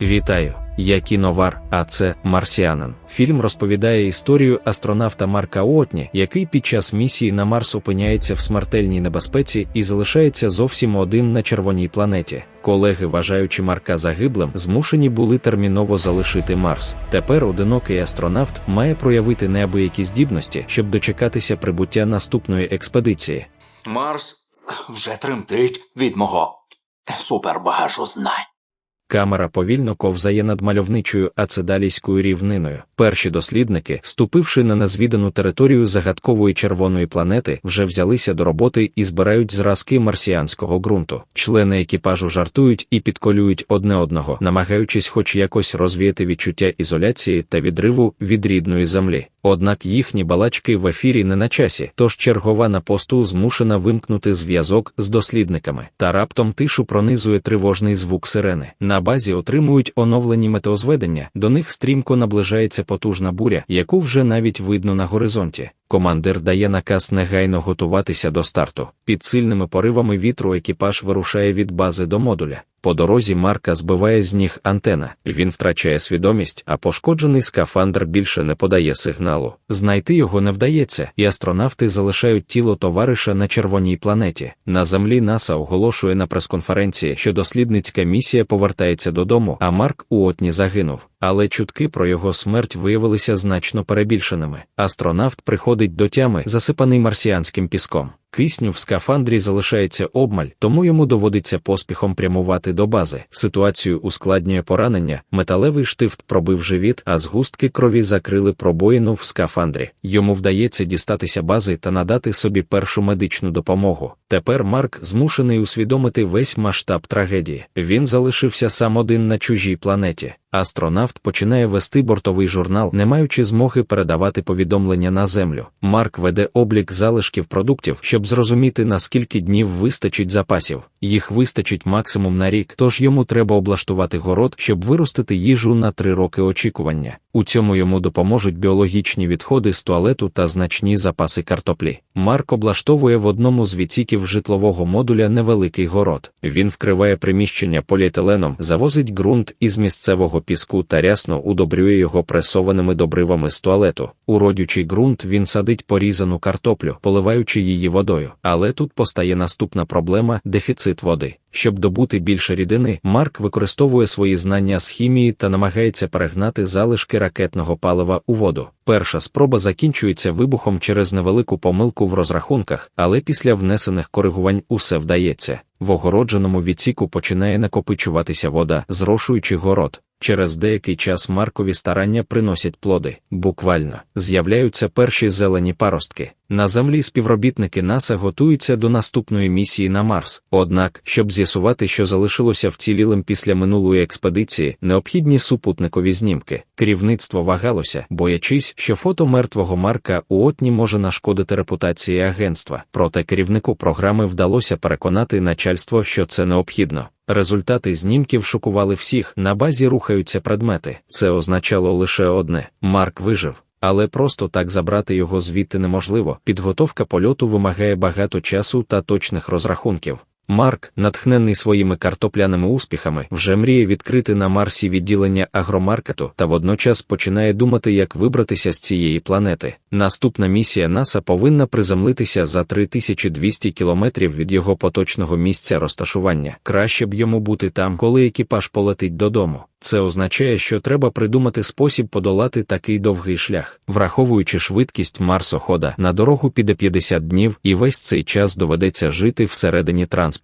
Вітаю, я кіновар, а це Марсіанин. Фільм розповідає історію астронавта Марка Уотні, який під час місії на Марс опиняється в смертельній небезпеці і залишається зовсім один на червоній планеті. Колеги, вважаючи Марка загиблим, змушені були терміново залишити Марс. Тепер одинокий астронавт має проявити неабиякі здібності, щоб дочекатися прибуття наступної експедиції. Марс вже тремтить від мого супербагажу знань. Камера повільно ковзає над мальовничою ацидалійською рівниною. Перші дослідники, ступивши на незвідану територію загадкової червоної планети, вже взялися до роботи і збирають зразки марсіанського ґрунту. Члени екіпажу жартують і підколюють одне одного, намагаючись хоч якось розвіяти відчуття ізоляції та відриву від рідної землі. Однак їхні балачки в ефірі не на часі, тож чергова на посту змушена вимкнути зв'язок з дослідниками. Та раптом тишу пронизує тривожний звук сирени. На базі отримують оновлені метеозведення, до них стрімко наближається потужна буря, яку вже навіть видно на горизонті. Командир дає наказ негайно готуватися до старту. Під сильними поривами вітру екіпаж вирушає від бази до модуля. По дорозі Марка збиває з ніг антена. Він втрачає свідомість, а пошкоджений скафандр більше не подає сигналу. Знайти його не вдається, і астронавти залишають тіло товариша на червоній планеті. На землі НАСА оголошує на прес-конференції, що дослідницька місія повертається додому, а Марк Уотні загинув. Але чутки про його смерть виявилися значно перебільшеними. Астронавт приходить до тями, засипаний марсіанським піском. Кисню в скафандрі залишається обмаль, тому йому доводиться поспіхом прямувати до бази. Ситуацію ускладнює поранення, металевий штифт пробив живіт, а згустки крові закрили пробоїну в скафандрі. Йому вдається дістатися бази та надати собі першу медичну допомогу. Тепер Марк змушений усвідомити весь масштаб трагедії. Він залишився сам один на чужій планеті. Астронавт починає вести бортовий журнал, не маючи змоги передавати повідомлення на землю. Марк веде облік залишків продуктів, щоб зрозуміти, наскільки днів вистачить запасів. Їх вистачить максимум на рік, тож йому треба облаштувати город, щоб виростити їжу на три роки очікування. У цьому йому допоможуть біологічні відходи з туалету та значні запаси картоплі. Марк облаштовує в одному з відсіків житлового модуля невеликий город. Він вкриває приміщення поліетиленом, завозить ґрунт із місцевого піску та рясно удобрює його пресованими добривами з туалету. У родючий ґрунт він садить порізану картоплю, поливаючи її водою. Але тут постає наступна проблема дефіцит води. Щоб добути більше рідини, Марк використовує свої знання з хімії та намагається перегнати залишки ракетного палива у воду. Перша спроба закінчується вибухом через невелику помилку в розрахунках, але після внесених коригувань усе вдається. В огородженому відсіку починає накопичуватися вода, зрошуючи город. Через деякий час Маркові старання приносять плоди. Буквально з'являються перші зелені паростки. На землі співробітники НАСА готуються до наступної місії на Марс. Однак, щоб з'ясувати, що залишилося вцілілим після минулої експедиції, необхідні супутникові знімки. Керівництво вагалося, боячись, що фото мертвого Марка Уотні може нашкодити репутації агентства. Проте керівнику програми вдалося переконати начальство, що це необхідно. Результати знімків шокували всіх. На базі рухаються предмети. Це означало лише одне: Марк вижив. Але просто так забрати його звідти неможливо. Підготовка польоту вимагає багато часу та точних розрахунків. Марк, натхнений своїми картопляними успіхами, вже мріє відкрити на Марсі відділення агромаркету та водночас починає думати, як вибратися з цієї планети. Наступна місія НАСА повинна приземлитися за 3200 кілометрів від його поточного місця розташування. Краще б йому бути там, коли екіпаж полетить додому. Це означає, що треба придумати спосіб подолати такий довгий шлях, враховуючи швидкість марсохода, на дорогу піде 50 днів, і весь цей час доведеться жити всередині транспорту.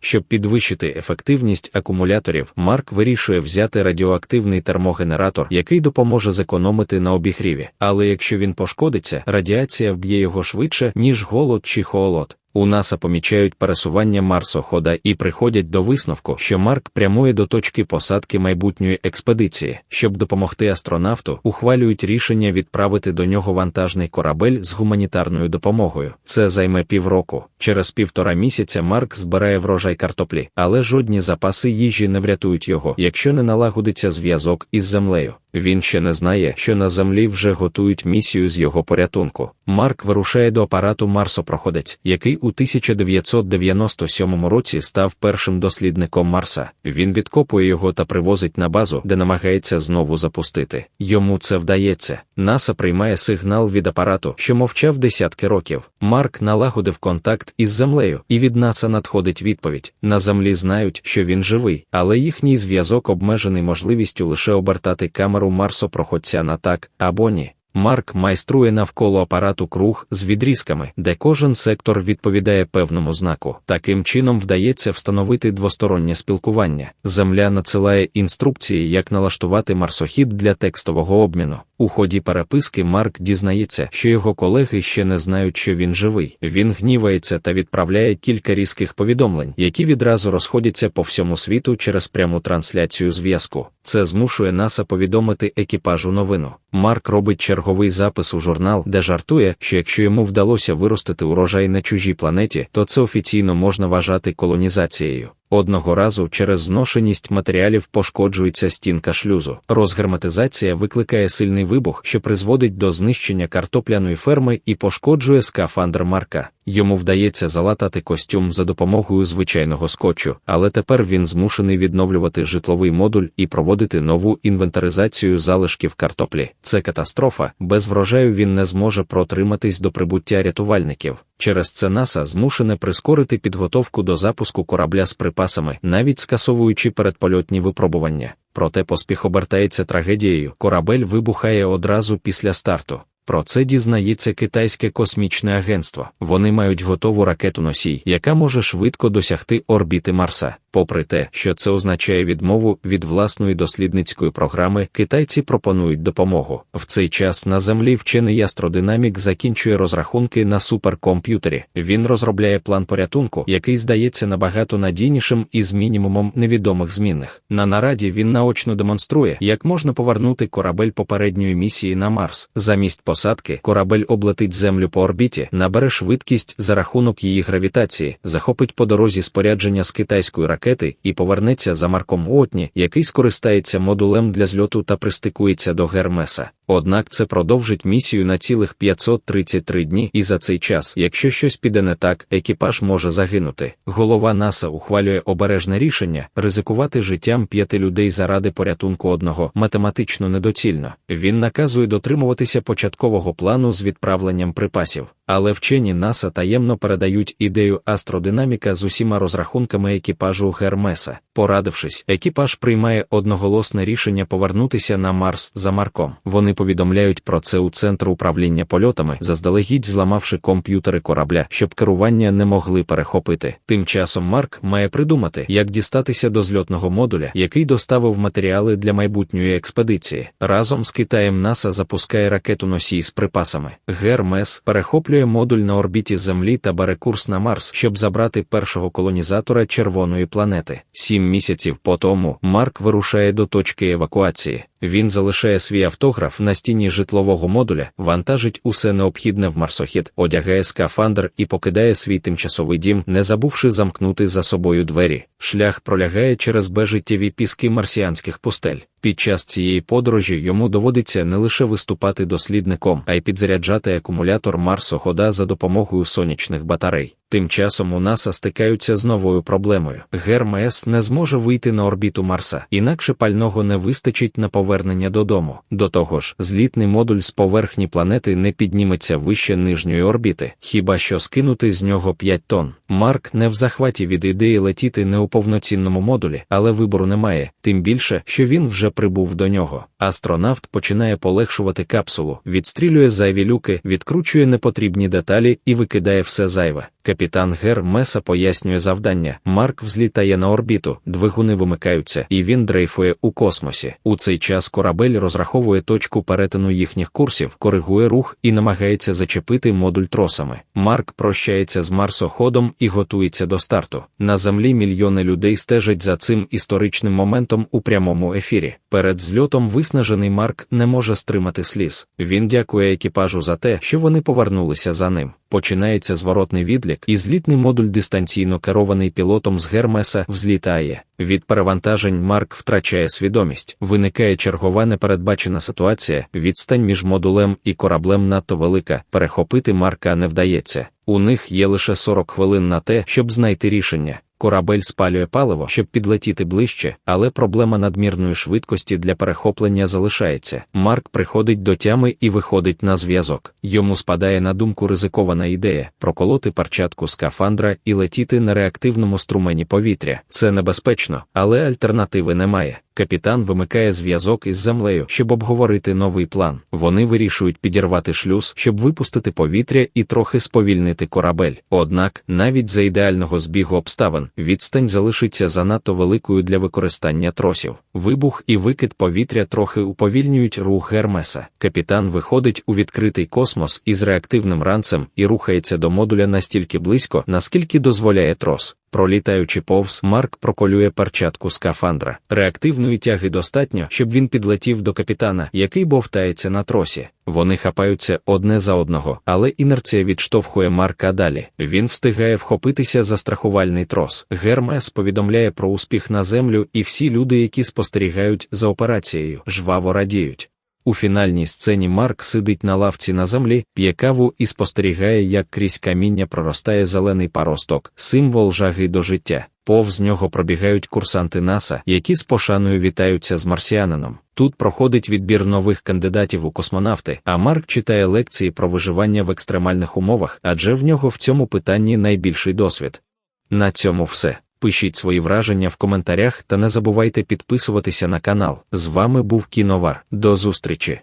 Щоб підвищити ефективність акумуляторів, Марк вирішує взяти радіоактивний термогенератор, який допоможе зекономити на обігріві. Але якщо він пошкодиться, радіація вб'є його швидше, ніж голод чи холод. У НАСА помічають пересування марсохода і приходять до висновку, що Марк прямує до точки посадки майбутньої експедиції. Щоб допомогти астронавту, ухвалюють рішення відправити до нього вантажний корабель з гуманітарною допомогою. Це займе півроку. Через півтора місяця Марк збирає врожай картоплі, але жодні запаси їжі не врятують його, якщо не налагодиться зв'язок із землею. Він ще не знає, що на землі вже готують місію з його порятунку. Марк вирушає до апарату Марсопроходець, який у 1997 році став першим дослідником Марса. Він відкопує його та привозить на базу, де намагається знову запустити. Йому це вдається. НАСА приймає сигнал від апарату, що мовчав десятки років. Марк налагодив контакт із землею, і від НАСА надходить відповідь: на землі знають, що він живий, але їхній зв'язок обмежений можливістю лише обертати камеру Марсопроходця на так або ні. Марк майструє навколо апарату круг з відрізками, де кожен сектор відповідає певному знаку. Таким чином вдається встановити двостороннє спілкування. Земля надсилає інструкції, як налаштувати марсохід для текстового обміну. У ході переписки Марк дізнається, що його колеги ще не знають, що він живий. Він гнівається та відправляє кілька різких повідомлень, які відразу розходяться по всьому світу через пряму трансляцію зв'язку. Це змушує НАСА повідомити екіпажу новину. Марк робить черговий запис у журнал, де жартує, що якщо йому вдалося виростити урожай на чужій планеті, то це офіційно можна вважати колонізацією. Одного разу через зношеність матеріалів пошкоджується стінка шлюзу. Розгерметизація викликає сильний вибух, що призводить до знищення картопляної ферми і пошкоджує скафандр Марка. Йому вдається залатати костюм за допомогою звичайного скотчу, але тепер він змушений відновлювати житловий модуль і проводити нову інвентаризацію залишків картоплі. Це катастрофа. Без врожаю він не зможе протриматись до прибуття рятувальників. Через це НАСА змушене прискорити підготовку до запуску корабля з припасами, навіть скасовуючи передпольотні випробування. Проте поспіх обертається трагедією. Корабель вибухає одразу після старту. Про це дізнається китайське космічне агентство. Вони мають готову ракету носій, яка може швидко досягти орбіти Марса. Попри те, що це означає відмову від власної дослідницької програми, китайці пропонують допомогу. В цей час на землі вчений астродинамік закінчує розрахунки на суперкомп'ютері. Він розробляє план порятунку, який здається набагато надійнішим і з мінімумом невідомих змінних. На нараді він наочно демонструє, як можна повернути корабель попередньої місії на Марс. Замість посадки корабель облетить землю по орбіті, набере швидкість за рахунок її гравітації, захопить по дорозі спорядження з китайської ракети ракети і повернеться за Марком Уотні, який скористається модулем для зльоту та пристикується до Гермеса. Однак це продовжить місію на цілих 533 дні, і за цей час, якщо щось піде не так, екіпаж може загинути. Голова НАСА ухвалює обережне рішення ризикувати життям п'яти людей заради порятунку одного математично недоцільно. Він наказує дотримуватися початкового плану з відправленням припасів. Але вчені НАСА таємно передають ідею астродинаміка з усіма розрахунками екіпажу Гермеса. Порадившись, екіпаж приймає одноголосне рішення повернутися на Марс за Марком. Вони повідомляють про це у центр управління польотами, заздалегідь зламавши комп'ютери корабля, щоб керування не могли перехопити. Тим часом Марк має придумати, як дістатися до зльотного модуля, який доставив матеріали для майбутньої експедиції. Разом з Китаєм НАСА запускає ракету носій з припасами. Гермес перехоплює модуль на орбіті Землі та бере курс на Марс, щоб забрати першого колонізатора червоної планети. Сім місяців по тому Марк вирушає до точки евакуації. Він залишає свій автограф на стіні житлового модуля, вантажить усе необхідне в марсохід, одягає скафандр і покидає свій тимчасовий дім, не забувши замкнути за собою двері. Шлях пролягає через безжиттєві піски марсіанських пустель. Під час цієї подорожі йому доводиться не лише виступати дослідником, а й підзаряджати акумулятор марсохода за допомогою сонячних батарей. Тим часом у НАСА стикаються з новою проблемою. Гермес не зможе вийти на орбіту Марса, інакше пального не вистачить на повернення додому. До того ж, злітний модуль з поверхні планети не підніметься вище нижньої орбіти, хіба що скинути з нього 5 тонн. Марк не в захваті від ідеї летіти не у повноцінному модулі, але вибору немає, тим більше, що він вже прибув до нього. Астронавт починає полегшувати капсулу, відстрілює зайві люки, відкручує непотрібні деталі і викидає все зайве. Капітан Гер Меса пояснює завдання. Марк взлітає на орбіту, двигуни вимикаються, і він дрейфує у космосі. У цей час корабель розраховує точку перетину їхніх курсів, коригує рух і намагається зачепити модуль тросами. Марк прощається з марсоходом і готується до старту. На землі мільйони людей стежать за цим історичним моментом у прямому ефірі. Перед зльотом виснажений Марк не може стримати сліз. Він дякує екіпажу за те, що вони повернулися за ним. Починається зворотний відлік, і злітний модуль дистанційно керований пілотом з Гермеса взлітає. Від перевантажень Марк втрачає свідомість. Виникає чергова непередбачена ситуація. Відстань між модулем і кораблем надто велика. Перехопити Марка не вдається. У них є лише 40 хвилин на те, щоб знайти рішення. Корабель спалює паливо, щоб підлетіти ближче, але проблема надмірної швидкості для перехоплення залишається. Марк приходить до тями і виходить на зв'язок. Йому спадає на думку ризикована ідея проколоти парчатку скафандра і летіти на реактивному струмені повітря. Це небезпечно, але альтернативи немає. Капітан вимикає зв'язок із землею, щоб обговорити новий план. Вони вирішують підірвати шлюз, щоб випустити повітря і трохи сповільнити корабель. Однак, навіть за ідеального збігу обставин, відстань залишиться занадто великою для використання тросів. Вибух і викид повітря трохи уповільнюють рух Гермеса. Капітан виходить у відкритий космос із реактивним ранцем і рухається до модуля настільки близько, наскільки дозволяє трос. Пролітаючи повз, Марк проколює перчатку скафандра. Реактивної тяги достатньо, щоб він підлетів до капітана, який бовтається на тросі. Вони хапаються одне за одного, але інерція відштовхує Марка далі. Він встигає вхопитися за страхувальний трос. Гермес повідомляє про успіх на землю, і всі люди, які спостерігають за операцією, жваво радіють. У фінальній сцені Марк сидить на лавці на землі, п'є каву і спостерігає, як крізь каміння проростає зелений паросток, символ жаги до життя. Повз нього пробігають курсанти НАСА, які з пошаною вітаються з марсіанином. Тут проходить відбір нових кандидатів у космонавти, а Марк читає лекції про виживання в екстремальних умовах, адже в нього в цьому питанні найбільший досвід. На цьому все. Пишіть свої враження в коментарях та не забувайте підписуватися на канал. З вами був Кіновар. До зустрічі!